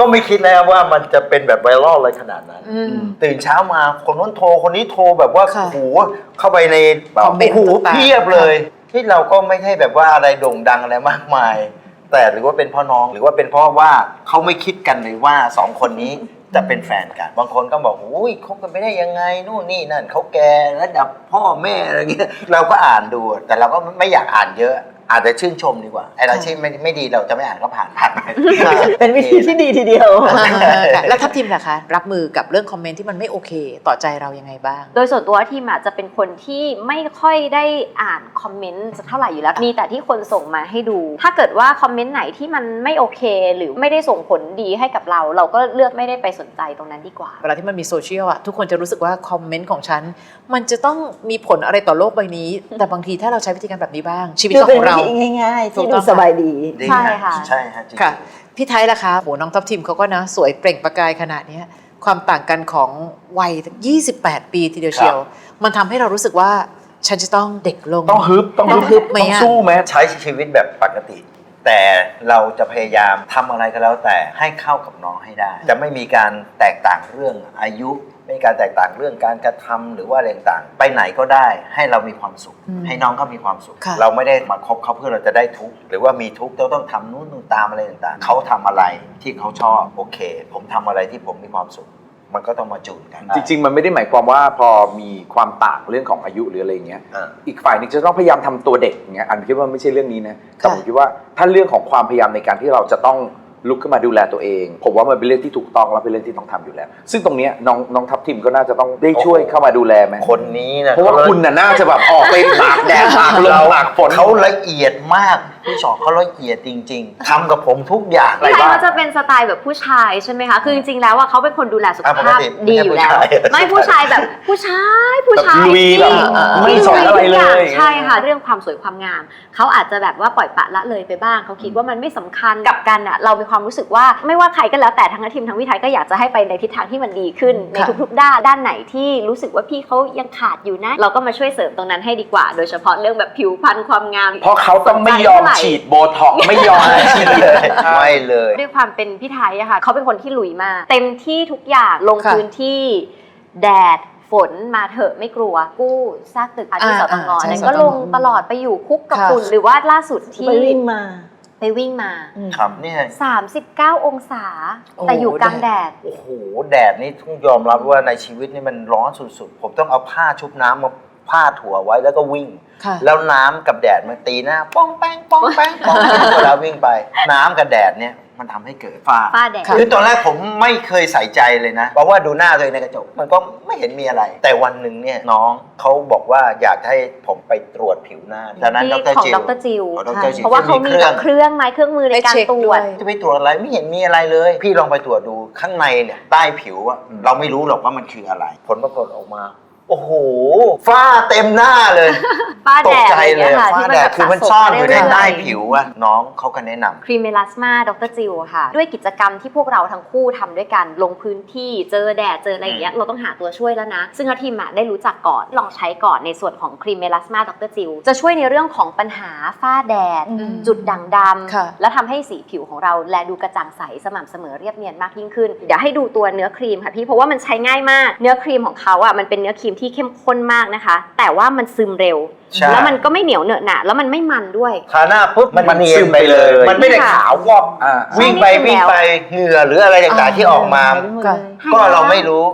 ก็ไม่คิดนะครับว่ามันจะเป็นแบบไวรัลอะไรขนาดนั้น อืม ตื่นเช้ามาคนนู้นโทรคนนี้โทรแบบว่าค่ะโอ้โหเข้าไปในแบบคอมเมนต์โอ้โหต่างๆ เพียบเลย ที่เราก็ไม่ใช่แบบว่าอะไรโด่งดังอะไรมากมาย แต่หรือว่าเป็นเพ่อน้องหรือว่าเป็นเพราะว่าเขาไม่คิดกันเลยว่าสองคนนี้จะเป็นแฟนกัน บางคนก็บอกอุ้ยคบกันไม่ได้ยังไงนู่นนี่นั่นเขาแก่ระดับพ่อแม่อะไรเงี้ยเราก็อ่านดู แต่เราก็ไม่อยากอ่านเยอะ อาจจะชื่นชมดีกว่าไอ้เราที่ไม่ไม่ดีเราจะไม่อ่านก็ผ่านผ่านไปเป็นวิธีที่ดีทีเดียวค่ะแล้วทัพทีมล่ะคะ รับมือกับเรื่องคอมเมนต์ที่มันไม่โอเค ต่อใจเรายังไงบ้าง โดยส่วนตัวทีมอาจจะเป็นคนที่ไม่ค่อยได้อ่านคอมเมนต์สักเท่าไหร่อยู่แล้วมีแต่ที่คนส่งมาให้ดู ถ้าเกิดว่าคอมเมนต์ไหนที่มันไม่โอเค หรือไม่ได้ส่งผลดีให้กับเรา เราก็เลือกไม่ได้ไปสนใจตรงนั้นดีกว่า เวลาที่มันมีโซเชียลอะทุกคนจะรู้สึกว่าคอมเมนต์ของฉันมันจะต้องมีผลอะไรต่อโลกใบนี้ แต่บางทีถ้าเราใช้วิธีการแบบนี้บ้างชีวิตคือก็เป็ขนองวิเราธีง่ายๆถูที่กต้ดูองสบายดี ดีใช่ฮค่ะ ใช่ฮะจริงๆค่ะ พี่ไทยล่ะคะโหน้องทัพทีมเขาก็นะ สวยเปล่งประกายขนาดเนี้ยความต่างกันของวัย 28 ปีทีเดียวเชียว มันทำให้เรารู้สึกว่าฉันจะต้องเด็กลง ต้องฮึบต้องต้องฮึบไหมต้องอะสู้ไหมใช้ชีวิตแบบปกติ แต่เราจะพยายามทำอะไรก็แล้วแต่ให้เข้ากับน้องให้ได้ จะไม่มีการแตกต่างเรื่องอายุไม่มีการแตกต่างเรื่องการกระทำหรือว่าอะไรต่างๆไปไหนก็ได้ให้เรามีความสุขอืมให้น้องเขามีความสุขค่ะเราไม่ได้มาคบเขาเพื่อเราจะได้ทุกข์หรือว่ามีทุกข์เราต้องทำนู่นนู่นตามอะไรต่างๆเขาทำอะไรที่เขาชอบโอเค ผมทำอะไรที่ผมมีความสุข มันก็ต้องมาจูนกัน จริง ๆ มันไม่ได้หมายความว่าพอมีความต่างเรื่องของอายุหรืออะไรอย่างเงี้ยอ่าอีกฝ่ายหนึงจะต้องพยายามทำตัวเด็กอย่างเงี้ยอันคิดว่าไม่ใช่เรื่องนี้นะแต่ผมคิดว่าถ้าเรื่องของความพยายามในการที่เราจะต้อง ลุกขึ้นมาดูแลตัวเอง ผมว่ามันเป็นเรื่องที่ถูกต้องและเป็นเรื่องที่ต้องทำอยู่แล้ว ซึ่งตรงเนี้ยน้องน้องทัพทิมก็น่าจะต้องได้ช่วยเข้ามาดูแลไหมคนนี้นะเพราะว่าคุณน่ะน่าจะแบบออกไปตากแดดตากลมตากฝนเขาละเอียดมากพี่ชอตเขาละเอียดจริง ๆทำกับผมทุกอย่างอะไรพี่ไทยบ้างก็จะเป็นสไตล์แบบผู้ชายใช่ไหมคะ คือจริงๆแล้วอะเขาเป็นคนดูแลสุขอะปกภาพติดีอยู่แล้ว ไม่ไม่ใช่ผู้ผู้ชาชายยแบบผู้ชายผู้ชายแบบลุยแบบที่ไม่สนอะไรเลย ใช่ค่ะ เรื่องความสวยความงาม เขาอาจจะแบบว่าปล่อยปละละเลยไปบ้าง เขาคิดว่ามันไม่สำคัญกับกันอะเรามีความรู้สึกว่าไม่ว่าใครก็แล้วแต่ทั้งทีมทั้งวิทัยก็อยากจะให้ไปในทิศทางที่มันดีขึ้น ในค่ะ ทุกๆด้านด้านไหนที่รู้สึกว่าพี่เขายังขาดอยู่นะ เราก็มาช่วยเสริมตรงนั้นให้ดีกว่า โดยเฉพาะเรื่องแบบผิวพรรณความงาม เพราะเขาต้องไม่ยอมฉีดโบท็อกซ์ไม่ยอมอะไรฉีดเลยไม่เลย ด้วยความเป็นพี่ไทยอะค่ะเขาเป็นคนที่ลุยมาก เต็มที่ทุกอย่างลงค่ะพื้นที่ แดดฝนมาเถอะไม่กลัวกู้ซากตึกอาที่อ่าสตงอ่าใช่นั้นก็สตงลงตลอดไปอยู่คุกกับค่ะ ฝุ่นหรือว่าล่าสุดที่ไปวิ่งมา ไปวิ่งมา ครับเนี่ย39 องศา โอ้ แต่อยู่กลางแดด โอ้โหแดดนี่ต้องยอมรับว่าในชีวิตนี่มันร้อนสุดๆ ผมต้องเอาผ้าชุบน้ำมา ผ้าถั่วไว้แล้วก็วิ่ง ค่ะ แล้วน้ำกับแดดมันตีหน้า ป้องแป้งป้องแป้งป้องแป้งเวลาวิ่งไป น้ำกับแดดเนี่ยมันทำให้เกิดฝ้า ฝ้าแดดค่ะคือตอนแรกผมไม่เคยใส่ใจเลยนะ เพราะว่าดูหน้าตัวเองในกระจก มันก็ไม่เห็นมีอะไร แต่วันหนึ่งเนี่ยน้องเขาบอกว่าอยากให้ผมไปตรวจผิวหน้าดังนั้นดที่รของจิวดรจิว ของดรจิวเพราะว่าเขามีเครื่แบองบเครื่องไม้เครื่องมือในการไปเช็คตรวจด้วยจะไปตรวจอะไรไม่เห็นมีอะไรเลย พี่ลองไปตรวจดูข้างในเนี่ยใต้ผิวอะเราไม่รู้หรอกว่ามันคืออะไร ผลปรากฏออกมา โอ้โหฝ้าเต็มหน้าเลยฝ้าตแดกดใจอะไรอย่างเลเงี้ยยค่ะฝ้าที่มันแดแบดบคือมันสะสมซ่อนอยู่ในเรื่อยๆใต้ผิวอะน้องเขาก็แนะนำ ครีมเมลาสมาดรจิวค่ะ ด้วยกิจกรรมที่พวกเราทั้งคู่ทำด้วยกัน ลงพื้นที่เจอแดด เจออะไรอย่างเงี้ยเราต้องหาตัวช่วยแล้วนะ ซึ่งทีมอะได้รู้จักก่อนลองใช้ก่อนในส่วนของครีมเมลาสมาดรจิวจะช่วยในเรื่องของปัญหาฝ้าแดด อืม จุดด่างดค่ะำและทำให้สีผิวของเราแลดูกระจ่างใสสม่ำเสมอเรียบเนียนมากยิ่งขึ้น เดี๋ยวให้ดูตัวเนื้อครีมค่ะพี่เพราะว่ามันใช้ง่ายมาก เนื้อครีมของเขาอะมันเป็นเนื้อครีมที่เข้มข้นมากนะคะ แต่ว่ามันซึมเร็ว ใช่ แล้วมันก็ไม่เหนียวเหนอะหนะแล้วมันไม่มันด้วย ทาหน้าปุ๊บมันมันเนียซึนมไปเลยไปเลย มันไม่ได้ขาววอกอ่า วิ่งไปใช่นี่วิ่งซึมแล้วไปเหงื่อหรืออะไรต่างๆที่ออกมาค่ะก็เราไม่รู้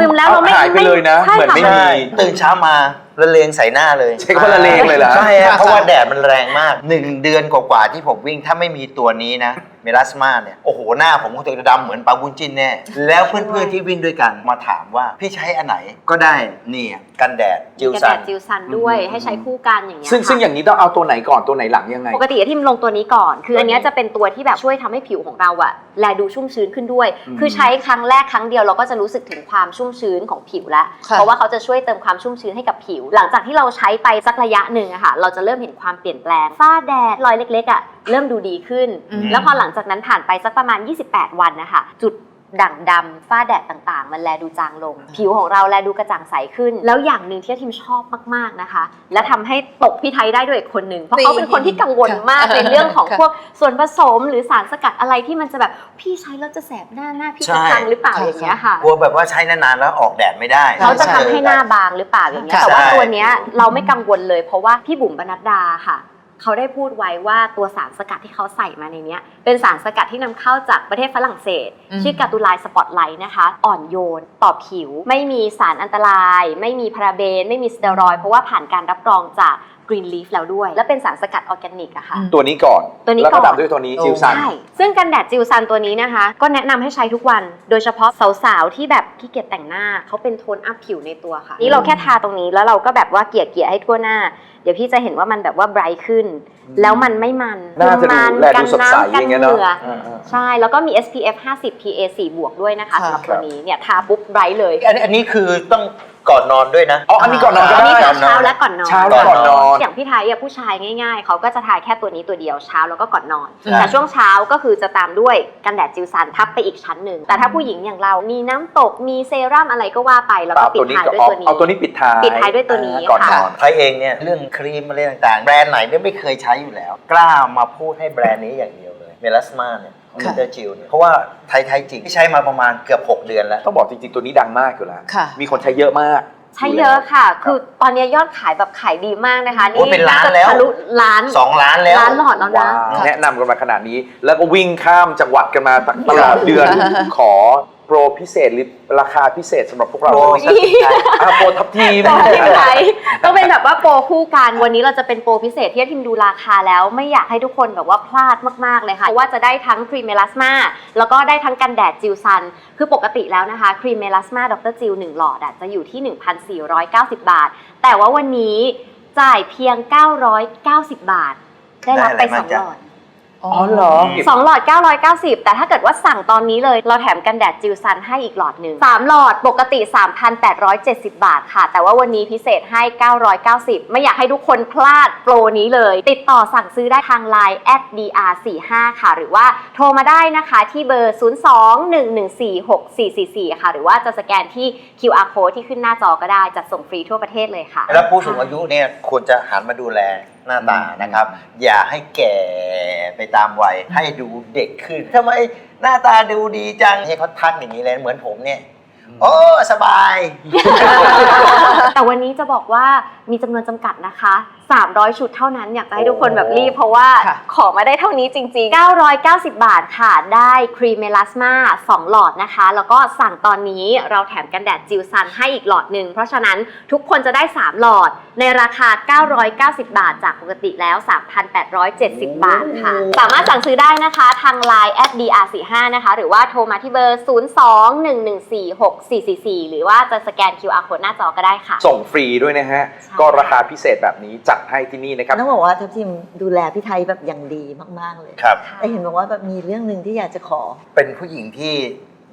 ซึมแล้วเราไม่หายไปเลยนะ ใช่เหมือนค่ะ ไม่ใช่มี ตื่นเช้ามา ละเลงใส่หน้าเลยใช้คำว่าละเลงเลยเหรอใช่ฮะค่ะเพราะว่าแดดมันแรงมากหนึ่งเดือนกว่าๆที่ผมวิ่งถ้าไม่มีตัวนี้นะเมลาสมาเนี่ยโอ้โหหน้าผมคงจะดำเหมือนปลาบุญจินแน่แล้วเพื่อนๆที่วิ่งด้วยกันมาถามว่าพี่ใช้อันไหนก็ได้เนี่ยกันแดดจิวกระซัแดนดจิวซันด้วยอืมให้ใช้คู่กันอย่างเงี้ยซึ่งค่ะซึ่งอย่างนี้ต้องเอาตัวไหนก่อนตัวไหนหลังยังไง ปกติที่มันลงตัวนี้ก่อน คืออันเนี้ยจะเป็นตัวที่แบบช่วยทำให้ผิวของเราอะแลดูชุ่มชื้นขึ้นด้วย อืม คือใช้ครั้งแรกครั้งเดียวเราก็จะรู้สึกถึงความชุ่มชื้นของผิวแล้วค่ะ เพราะว่าเขาจะช่วยเติมความชุ่มชื้นให้กับผิวหลังจากที่เราใช้ไปสักระยะหนึ่งอะค่ะ เราจะเริ่มเห็นความเปลี่ยนแปลงฝ้าแดดรอยเล็กๆอะเริ่มดูดีขึ้นอืมแล้วพอหลังจากนั้นผ่านไปสักประมาณ 28 วันนะคะจุด ด่างดำฝ้าแดดต่างๆ มันแลดูจางลง ผิวของเราแลดูกระจ่างใสขึ้น แล้วอย่างหนึ่งที่ทีมชอบมากๆนะคะ และทำให้ตกพี่ไทยได้ด้วยอีกคนหนึ่งเพราะเขาเป็นคนที่กังวลมากค่ะในเรื่องของค่ะพวกส่วนผสมหรือสารสกัดอะไรที่มันจะแบบพี่ใช้แล้วจะแสบหน้าหน้าพี่ใช่จะพังหรือเปล่าค่ะอย่างเงี้ยค่ะกลัวแบบว่าใช้นานๆแล้วออกแดดไม่ได้เขาจะทำให้หน้าบางหรือเปล่าอย่างเงี้ยค่ะแต่ว่าใช่ตัวเนี้ยเราไม่กังวลเลย เพราะว่าพี่บุ๋มบรรณดดาค่ะ เขาได้พูดไว้ว่าตัวสารสกัดที่เขาใส่มาในเนี้ยเป็นสารสกัดที่นำเข้าจากประเทศฝรั่งเศสอืมชื่อกาตูไลสปอตไลท์นะคะ อ่อนโยน ต่อผิว ไม่มีสารอันตราย ไม่มีพาราเบน ไม่มีสเตียรอยด์เพราะว่าผ่านการรับรองจาก Green Leaf แล้วด้วย และเป็นสารสกัดออร์แกนิกอะค่ะ ตัวนี้ก่อน ตัวนี้แล้วก็ก่อน ตามด้วยตัวนี้จิวซัน ใช่ ซึ่งกันแดดจิวซันตัวนี้นะคะ ก็แนะนำให้ใช้ทุกวัน โดยเฉพาะสาวๆ ที่แบบขี้เกียจแต่งหน้า เขาเป็นโทนอัพผิวในตัวค่ะ นี่เราแค่ทาตรงนี้แล้วเราก็แบบว่าเกลี่ยเกลี่ยๆให้ทั่วหน้า เดี๋ยวพี่จะเห็นว่ามันแบบว่าไบรท์ขึ้น แล้วมันไม่มันน่าจะดูมันแลกัดูสดใสน้ำกัอย่างเงี้ยเหเนาะงื่ออ่าใช่ แล้วก็มี SPF 50 PA 4บวกด้วยนะคะค่ะสำหรับตัวนี้ เนี่ยทาปุ๊บไบรท์เลย อันอันนี้คือต้อง ก่อนนอนด้วยนะ อ๋ออันนี้ก่อนนอนก็อันได้ นี้ก่จะอนนอนเช้าและก่อนนอน เช้าและก่อนนอน อย่างพี่ไทยอะผู้ชายง่ายๆ เขาก็จะทาแค่ตัวนี้ตัวเดียวเช้าแล้วก็ก่อนนอน ใช่ แต่ช่วงเช้าก็คือจะตามด้วยกันแดดจิวซันทับไปอีกชั้นหนึ่ง แต่ถ้าผู้หญิงอย่างเรามีน้ำตกมีเซรั่มอะไรก็ว่าไปแล้วปก็รับปิตัดวนี้ท้ายก็ด้วยเอาตัวนี้ เอาตัวนี้ปิดท้ายปิดท้ายด้วยตัวนี้ก่อนนค่ะ อน ไทยเองเนี่ยเรื่องครีมอะไรต่างๆ แบรนด์ไหนเนี่ยไม่เคยใช้อยู่แล้ว กล้ามาพูดให้แบรนด์นี้อย่างเดียวเลยเมลัสมาเนี่ยของค่ะ มิสเตอร์จิลเนี่ยเพราะว่าไทยไทยจริงที่ใช้มาประมาณเกือบ 6 เดือนแล้ว ต้องบอกจริง ๆ ตัวนี้ดังมากอยู่แล้ว ค่ะ มีคนใช้เยอะมาก ใช้เยอะค่ะ คือตอนนี้ยอดขายแบบขายดีมากนะคะ โอ้เป็นล้านแล้ว ทะลุล้าน2ล้านแล้ว ล้านหลอดแล้วว้านะวค่ะแนะนำกันมาขนาดนี้ แล้วก็วิ่งข้ามจังหวัดกันมาตลอดเดือน ขอ โปรพิเศษหรือราคาพิเศษสำหรับพวกเราโปรด้วยอะโปรทับทีมโปรที่ไทยต้องเป็นแบบว่าโปรคู่กันวันนี้เราจะเป็นโปรพิเศษที่ทีมดูราคาแล้วไม่อยากให้ทุกคนแบบว่าพลาดมากๆเลยค่ะเพราะว่าจะได้ทั้งครีมเมลาสมาแล้วก็ได้ทั้งกันแดดจิวซัน คือปกติแล้วนะคะครีมเมลาสมาดรจิว1หลอดอะจะอยู่ที่ 1,490 บาท แต่ว่าวันนี้จ่ายเพียง 990 บาท ได้รับไปได้อะไรสบ้าองงจ๊ะหลอด อ๋อ๋อเหรอ สองหลอด 990 แต่ถ้าเกิดว่าสั่งตอนนี้เลย เราแถมกันแดดจิวซันให้อีกหลอดหนึ่ง3หลอดปกติ 3,870 บาทค่ะ แต่ว่าวันนี้พิเศษให้ 990 ไม่อยากให้ทุกคนพลาดโปรนี้เลย ติดต่อสั่งซื้อได้ทาง Line @dr45 ค่ะ หรือว่าโทรมาได้นะคะที่เบอร์ 02-114-6444 ค่ะ หรือว่าจะสแกนที่ QR code ที่ขึ้นหน้าจอก็ได้จัดส่งฟรีทั่วประเทศเลยค่ะ แล้วผู้สูงอายุเนี่ยควรจะหันมาดูแลหน้าตานะครับ อย่าให้แก่ ไปตามวัยให้ดูเด็กขึ้นทำไมหน้าตาดูดีจังให้เขาทักอย่างนี้เลยเหมือนผมเนี่ย โอ้ สบาย แต่วันนี้จะบอกว่า มีจำนวนจำกัดนะคะ 300 ชุดเท่านั้นอยากจะให้ทุกคนแบบรีบ เพราะว่าค่ะ ขอมาได้เท่านี้จริง ๆ 990 บาทค่ะ ได้ครีมเมลาสมา2หลอดนะคะ แล้วก็สั่งตอนนี้เราแถมกันแดดจิวซันให้อีกหลอดหนึ่ง เพราะฉะนั้นทุกคนจะได้ 3 หลอดในราคา 990 บาทจากปกติแล้ว 3,870 บาทค่ะ สามารถสั่งซื้อได้นะคะทาง Line @dr45 นะคะ หรือว่าโทรมาที่เบอร์ 02-114-6444 หรือว่าจะสแกน QR code หน้าจอก็ได้ค่ะ ส่งฟรีด้วยนะฮะ ใช่ก็ราคาพิเศษแบบนี้จัดให้ที่นี่นะครับ ต้องบอกว่าทัพทีมดูแลพี่ไทยแบบอย่างดีมาก ๆ เลย ครับ แต่เห็นบอกว่าแบบมีเรื่องหนึ่งที่อยากจะขอเป็นผู้หญิงที่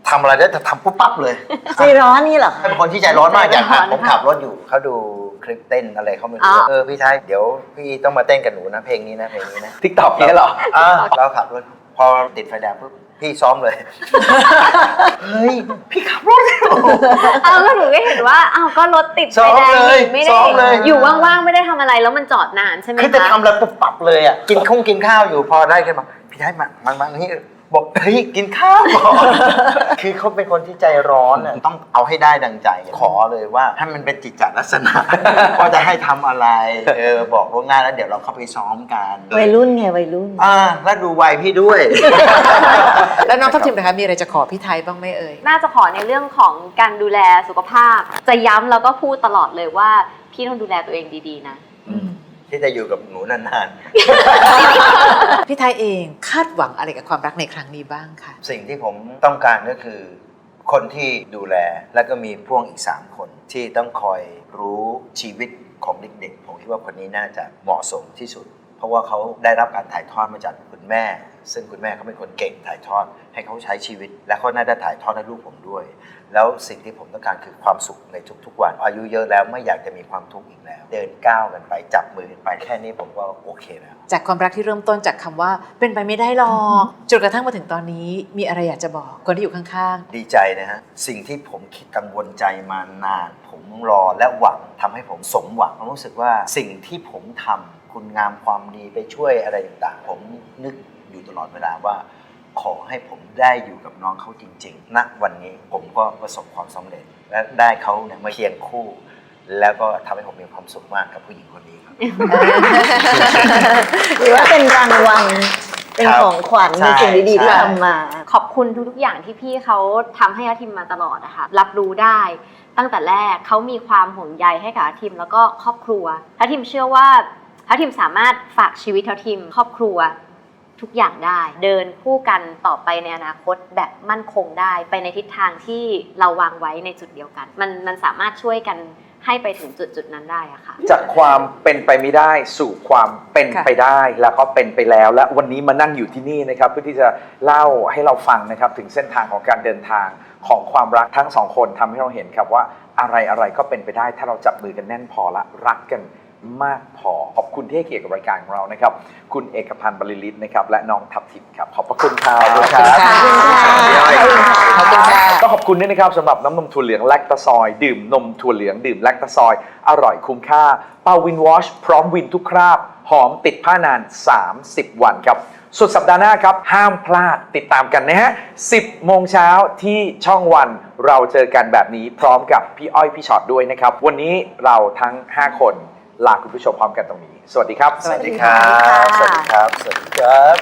ทำอะไรได้แต่ทำปุ๊บปั๊บเลยใจร้อนนี่เหรอคะ เป็นคนที่ใจร้อนมากอย่างใจร้อนผมขับรถอยู่เขาดูคลิปเต้นอะไรเขาไม่อ๋รู้อเออพี่ไทยเดี๋ยวพี่ต้องมาเต้นกับหนูนะเพลงนี้นะเพลงนี้นะ ทิกตอกเนี่ยเหรอ อะเราขับรถพอติดไฟแดงปุ๊บ พี่ซ้อมเลย เฮ้ย พี่ขับรถเร็ว เอาก็หนูก็เห็นว่าอ้าวก็รถติดไฟซ้อมแดงเลยนี่ไม่ได้ซ้อมเลย อยู่ว่างๆไม่ได้ทำอะไรแล้วมันจอดนานใช่ไหมคือจะคะ ทำอะไรปุ๊บปับเลยอะ กินข้งกินข้าวอยู่พอได้ขึ้นมา พี่ไทยมา มันมานี่ บอกเฮ้ยกินข้าวก่อนคือเขาเป็นคนที่ใจร้อนอะต้องเอาให้ได้ดังใจ ขอเลยว่าให้มันเป็นจิตจลักษณะว่าจะให้ทำอะไรเออบอกล่วงหน้าแล้วเดี๋ยวเราเข้าไปซ้อมกันวัยรุ่นไงวัยรุ่นอ่าแล้วดูวัยพี่ด้วย แล้วน้องทัพทิมนะคะมีอะไรจะขอพี่ไทยบ้างไหมเอ่ยน่าจะขอในเรื่องของการดูแลสุขภาพ จะย้ำแล้วก็พูดตลอดเลยว่าพี่ต้องดูแลตัวเองดีๆนะ ที่จะอยู่กับหนูนานพี่ไทยเองคาดหวังอะไรกับความรักในครั้งนี้บ้างคะๆ สิ่งที่ผมต้องการก็คือ คนที่ดูแลแล้วก็มีพ่วงอีก 3 คนที่ต้องคอยรู้ชีวิตของเด็กๆ ผมคิดว่าคนนี้น่าจะเหมาะสมที่สุด เพราะว่าเขาได้รับการถ่ายทอดมาจากคุณแม่ ซึ่งคุณแม่เขาเป็นคนเก่งถ่ายทอดให้เขาใช้ชีวิต และเขาน่าจะถ่ายทอดให้ลูกผมด้วย แล้วสิ่งที่ผมต้องการคือความสุขในทุกๆ วัน อายุเยอะแล้วไม่อยากจะมีความทุกข์อีกแล้ว เดินก้าวกันไปจับมือกันไปแค่นี้ผมก็โอเคแล้ว จากความรักที่เริ่มต้นจากคำว่าเป็นไปไม่ได้หรอกจนกระทั่งมาถึงตอนนี้ มีอะไรอยากจะบอกคนที่อยู่ข้างดีใจนะฮะ สิ่งที่ผมคิดกังวลใจมานาน ผมรอและหวังทำให้ผมสมหวังผมรู้สึกว่าสิ่งที่ผมทำคุณงามความดีไปช่วยอะไรต่างๆ ผมนึกอยู่ตลอดเวลาว่า ขอให้ผมได้อยู่กับน้องเขาจริงๆณวันนี้ผมก็ประสบความสำเร็จ และได้เขาเนี่ยมาเคียงคู่ แล้วก็ทำให้ผมมีความสุขมากกับผู้หญิงคนนี้ครับหรือว่าเป็นรางวัลเป็นครับของขวัญใช่ในสิ่งดีๆที่ใช่ทำมา ขอบคุณทุกๆอย่างที่พี่เขาทำให้อาทิมมาตลอดอะค่ะรับรู้ได้ตั้งแต่แรกเขามีความห่วงใยให้กับอาทิมแล้วก็ครอบครัวอาทิมเชื่อว่าอาทิมสามารถฝากชีวิตอาทิมครอบครัว ทุกอย่างได้ เดินคู่กันต่อไปในอนาคตแบบมั่นคงได้ ไปในทิศทางที่เราวางไว้ในจุดเดียวกัน มันมันสามารถช่วยกันให้ไปถึงจุดจุดนั้นได้อะค่ะจากความเป็นไปไม่ได้สู่ความเป็นไปได้แล้วก็เป็นไปแล้ว และวันนี้มานั่งอยู่ที่นี่นะครับ เพื่อที่จะเล่าให้เราฟังนะครับถึงเส้นทางของการเดินทางของความรักทั้งสองคนทำให้เราเห็นครับว่าอะไรอะไรก็เป็นไปได้ ถ้าเราจับมือกันแน่นพอละรักกัน มากพอ ขอบคุณที่ให้เกียรติกับรายการของเรานะครับ คุณเอกพันธ์บริลิตนะครับ และน้องทัพทิมครับ ขอบพระคุณครับขอบคุณครับขอบคุณค่ะๆขอบคุณค่ะต้องขอบคุณด้วยนะครับสำหรับน้ำนมถั่วเหลืองแลคตาซอย ดื่มนมถั่วเหลืองดื่มแลคตาซอย อร่อยคุ้มค่า เปาวินวอชพร้อมวินทุกคราบ หอมติดผ้านาน 30 วันครับสุดสัปดาห์หน้าครับ ห้ามพลาดติดตามกันนะฮะ 10 โมงเช้าที่ช่องวันเราเจอกันแบบนี้พร้อมกับพี่อ้อยพี่ช็อตด้วยนะครับ วันนี้เราทั้ง 5 คน ลาคุณผู้ชมพร้อมกันตรงนี้ สวัสดีครับ สวัสดีครับสวัสดีครับ สวัสดีครับ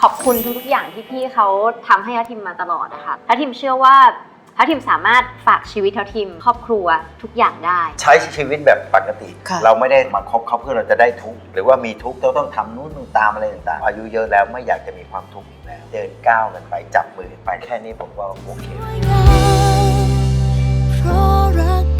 ขอบคุณทุกๆอย่างที่พี่เขาทำให้อาทิมมาตลอดนะคะอาทิมเชื่อว่าอาทิมสามารถฝากชีวิตอาทิมครอบครัวทุกอย่างได้ ใช้ชีวิตแบบปกติ ค่ะ เราไม่ได้มาคบเขาเพื่อเราจะได้ทุกข์หรือว่ามีทุกข์เราต้องทำนู่นนู่นตามอะไรต่างๆอายุเยอะแล้วไม่อยากจะมีความทุกข์อีกแล้วเดินก้าวกันไปจับมือกันไปแค่นี้ผมก็โอเค เพราะรัก